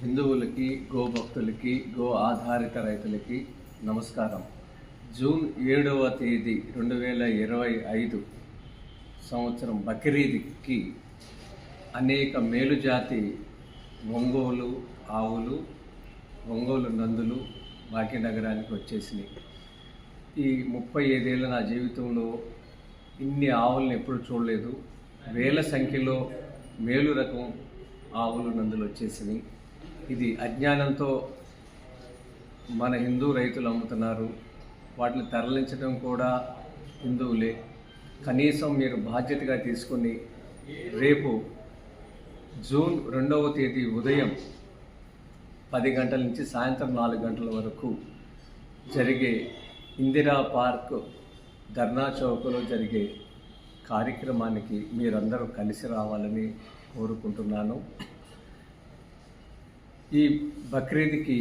హిందువులకి గో భక్తులకి గో ఆధారిత రైతులకి నమస్కారం. జూన్ ఏడవ తేదీ రెండు వేల ఇరవై ఐదు సంవత్సరం బక్రీద్కి అనేక మేలుజాతి ఒంగోలు ఆవులు ఒంగోలు నందులు భాగ్యనగరానికి వచ్చేసినాయి. ఈ ముప్పై ఐదేళ్ళ నా జీవితంలో ఇన్ని ఆవులను ఎప్పుడు చూడలేదు. వేల సంఖ్యలో మేలు రకం ఆవులు నందులు వచ్చేసినాయి. ఇది అజ్ఞానంతో మన హిందూ రైతులు అమ్ముతున్నారు. వాటిని తరలించడం కూడా హిందువులే. కనీసం మీరు బాధ్యతగా తీసుకుని రేపు జూన్ రెండవ తేదీ ఉదయం పది గంటల నుంచి సాయంత్రం నాలుగు గంటల వరకు జరిగే ఇందిరా పార్క్ ధర్నా చౌకలో జరిగే కార్యక్రమానికి మీరందరూ కలిసి రావాలని కోరుకుంటున్నాను. ఈ బక్రీద్కి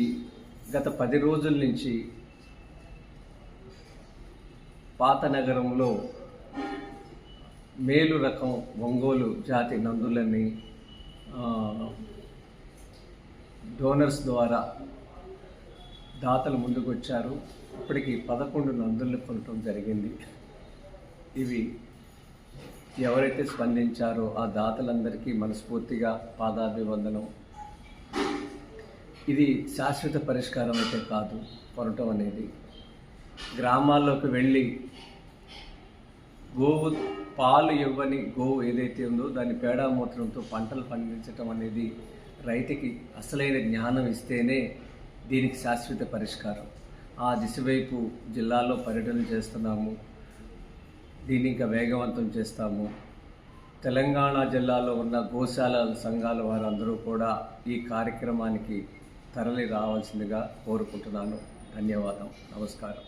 గత పది రోజుల నుంచి పాత నగరంలో మేలు రకం ఒంగోలు జాతి నందులని డోనర్స్ ద్వారా దాతలు ముందుకు వచ్చారు ఇప్పటికి పదకొండు నందులను కొనటం జరిగింది. ఇవి ఎవరైతే స్పందించారో ఆ దాతలందరికీ మనస్ఫూర్తిగా పాదాభివందనం. ఇది శాశ్వత పరిష్కారం అయితే కాదు. కొనటం అనేది గ్రామాల్లోకి వెళ్ళి గోవు పాలు ఇవ్వని గోవు ఏదైతే ఉందో దాని పేడా మూత్రంతో పంటలు పండించటం అనేది రైతుకి అసలైన జ్ఞానం ఇస్తేనే దీనికి శాశ్వత పరిష్కారం. ఆ దిశవైపు జిల్లాలో పర్యటన చేస్తున్నాము. దీన్ని ఇంకా వేగవంతం చేస్తాము. తెలంగాణ జిల్లాలో ఉన్న గోశాల సంఘాల వారందరూ కూడా ఈ కార్యక్రమానికి తరలి రావాల్సిందిగా కోరుకుంటున్నాను. ధన్యవాదం. నమస్కారం.